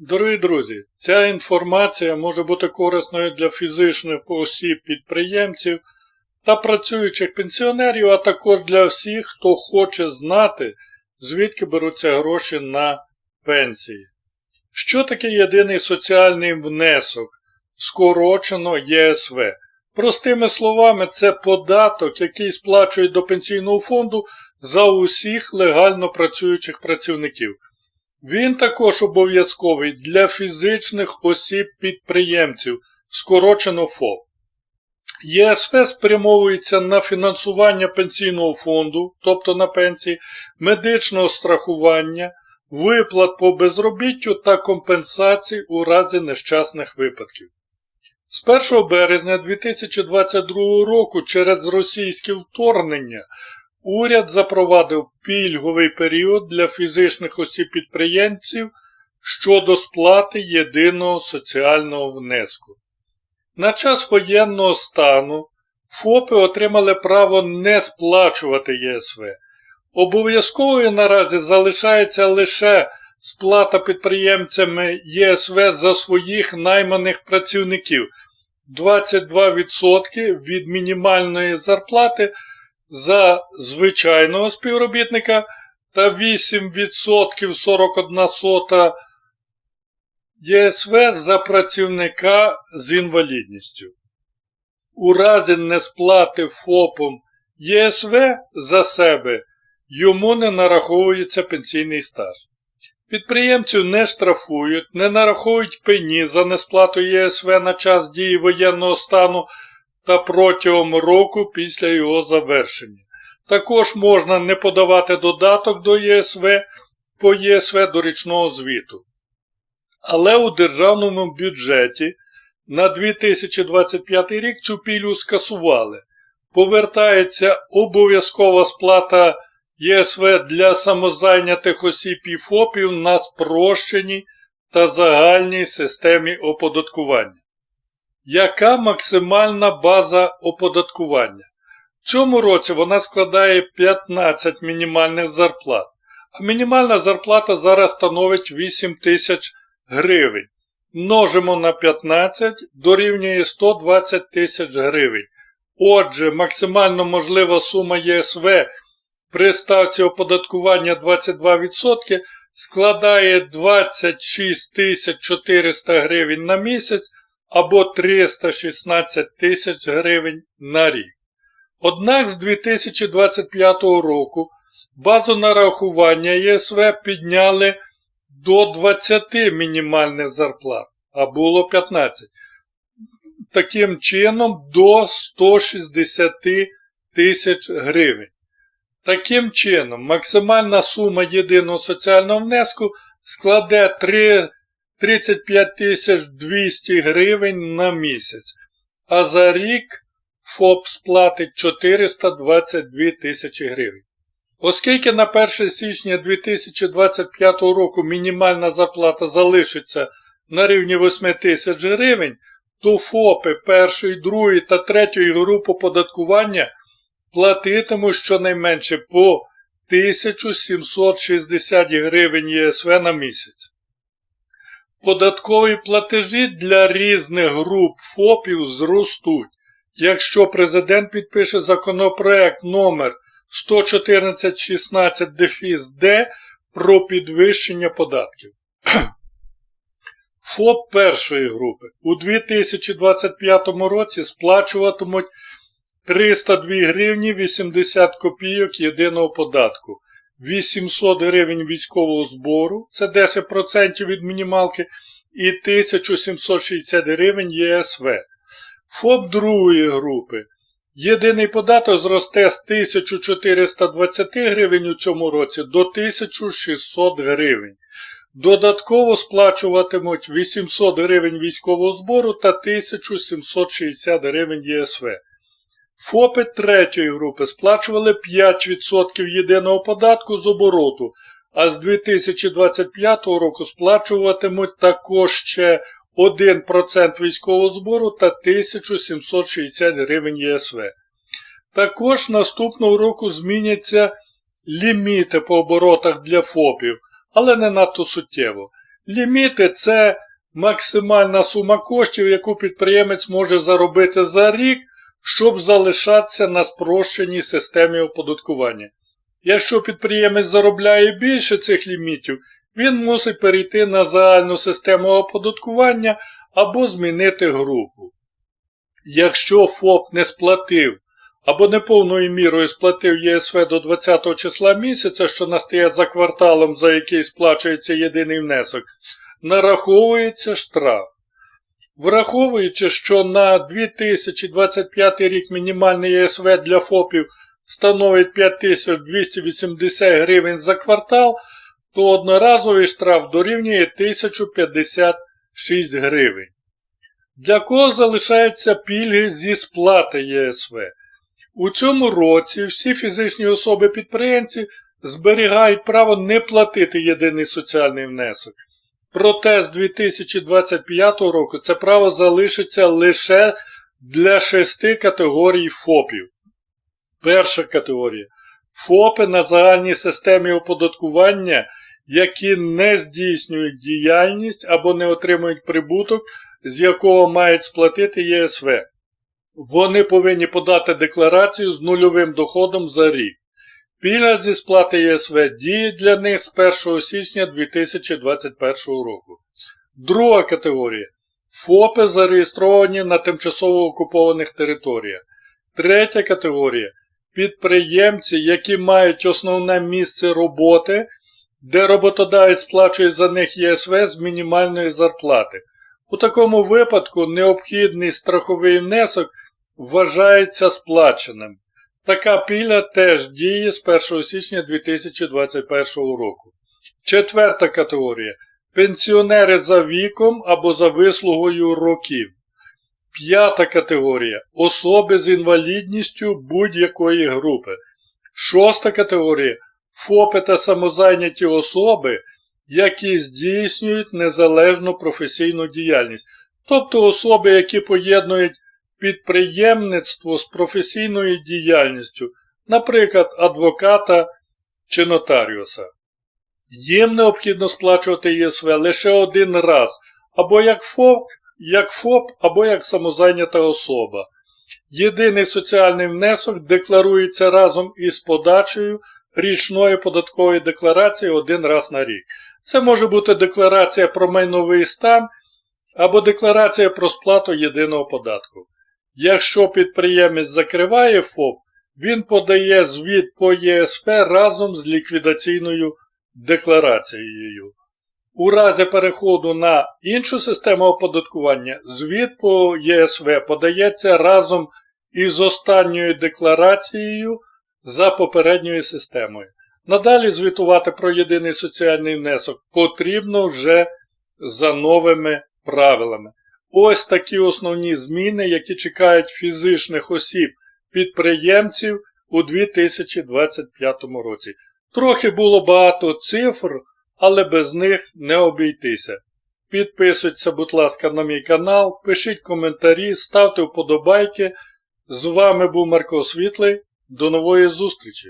Дорогі друзі, ця інформація може бути корисною для фізичних осіб-підприємців та працюючих пенсіонерів, а також для всіх, хто хоче знати, звідки беруться гроші на пенсії. Що таке єдиний соціальний внесок, скорочено ЄСВ? Простими словами, це податок, який сплачують до пенсійного фонду за усіх легально працюючих працівників. Він також обов'язковий для фізичних осіб-підприємців, скорочено ФОП. ЄСВ спрямовується на фінансування пенсійного фонду, тобто на пенсії, медичного страхування, виплат по безробіттю та компенсацій у разі нещасних випадків. З 1 березня 2022 року через російське вторгнення уряд запровадив пільговий період для фізичних осіб-підприємців щодо сплати єдиного соціального внеску. На час воєнного стану ФОПи отримали право не сплачувати ЄСВ. Обов'язковою наразі залишається лише сплата підприємцями ЄСВ за своїх найманих працівників 22% від мінімальної зарплати за звичайного співробітника та 8% 41 сота ЄСВ за працівника з інвалідністю. У разі несплати ФОПом ЄСВ за себе йому не нараховується пенсійний стаж. Підприємців не штрафують, не нараховують пені за несплату ЄСВ на час дії воєнного стану та протягом року після його завершення. Також можна не подавати додаток до ЄСВ по ЄСВ до річного звіту. Але у державному бюджеті на 2025 рік цю пільгу скасували. Повертається обов'язкова сплата ЄСВ для самозайнятих осіб і ФОПів на спрощеній та загальній системі оподаткування. Яка максимальна база оподаткування? В цьому році вона складає 15 мінімальних зарплат, а мінімальна зарплата зараз становить 8 тисяч гривень. Множимо на 15 дорівнює 120 тисяч гривень. Отже, максимально можлива сума ЄСВ при ставці оподаткування 22% складає 26 400 гривень на місяць або 316 тисяч гривень на рік. Однак з 2025 року базу нарахування ЄСВ підняли до 20 мінімальних зарплат, а було 15. Таким чином до 160 тисяч гривень. Таким чином, максимальна сума єдиного соціального внеску складе 3 35 200 гривень на місяць, а за рік ФОП сплатить 422 тисячі гривень. Оскільки на 1 січня 2025 року мінімальна зарплата залишиться на рівні 8 тисяч гривень, то ФОПи першої, другої та третьої групи податкування платитимуть щонайменше по 1760 гривень ЄСВ на місяць. Податкові платежі для різних груп ФОПів зростуть, якщо президент підпише законопроект номер 11416 дефіс Д про підвищення податків. ФОП першої групи у 2025 році сплачуватимуть 302 гривні 80 копійок єдиного податку, 800 гривень військового збору, це 10% від мінімалки, і 1760 гривень ЄСВ. ФОП другої групи. Єдиний податок зросте з 1420 гривень у цьому році до 1600 гривень. Додатково сплачуватимуть 800 гривень військового збору та 1760 гривень ЄСВ. ФОПи третьої групи сплачували 5% єдиного податку з обороту, а з 2025 року сплачуватимуть також ще 1% військового збору та 1760 гривень ЄСВ. Також наступного року зміняться ліміти по оборотах для ФОПів, але не надто суттєво. Ліміти це максимальна сума коштів, яку підприємець може заробити за рік, щоб залишатися на спрощеній системі оподаткування. Якщо підприємець заробляє більше цих лімітів, він мусить перейти на загальну систему оподаткування або змінити групу. Якщо ФОП не сплатив або неповною мірою сплатив ЄСВ до 20 числа місяця, що настає за кварталом, за який сплачується єдиний внесок, нараховується штраф. Враховуючи, що на 2025 рік мінімальний ЄСВ для ФОПів становить 5280 гривень за квартал, то одноразовий штраф дорівнює 1056 гривень. Для кого залишаються пільги зі сплати ЄСВ? У цьому році всі фізичні особи-підприємці зберігають право не платити єдиний соціальний внесок. Проте з 2025 року це право залишиться лише для шести категорій ФОПів. Перша категорія ФОПи на загальній системі оподаткування, які не здійснюють діяльність або не отримують прибуток, з якого мають сплатити ЄСВ. Вони повинні подати декларацію з нульовим доходом за рік. Пільга зі сплати ЄСВ діє для них з 1 січня 2021 року. Друга категорія ФОПи зареєстровані на тимчасово окупованих територіях. Третя категорія підприємці, які мають основне місце роботи, де роботодавець сплачує за них ЄСВ з мінімальної зарплати. У такому випадку необхідний страховий внесок вважається сплаченим. Така пільга теж діє з 1 січня 2021 року. Четверта категорія пенсіонери за віком або за вислугою років. П'ята категорія особи з інвалідністю будь-якої групи. Шоста категорія ФОПи та самозайняті особи, які здійснюють незалежну професійну діяльність, тобто особи, які поєднують підприємництво з професійною діяльністю, наприклад, адвоката чи нотаріуса. Їм необхідно сплачувати ЄСВ лише один раз, або як ФОП, як ФОП, або як самозайнята особа. Єдиний соціальний внесок декларується разом із подачею річної податкової декларації один раз на рік. Це може бути декларація про майновий стан або декларація про сплату єдиного податку. Якщо підприємець закриває ФОП, він подає звіт по ЄСП разом з ліквідаційною декларацією. У разі переходу на іншу систему оподаткування звіт по ЄСВ подається разом із останньою декларацією за попередньою системою. Надалі звітувати про єдиний соціальний внесок потрібно вже за новими правилами. Ось такі основні зміни, які чекають фізичних осіб підприємців у 2025 році. Трохи було багато цифр, але без них не обійтися. Підписуйтеся, будь ласка, на мій канал, пишіть коментарі, ставте вподобайки. З вами був Марко Світлий. До нової зустрічі!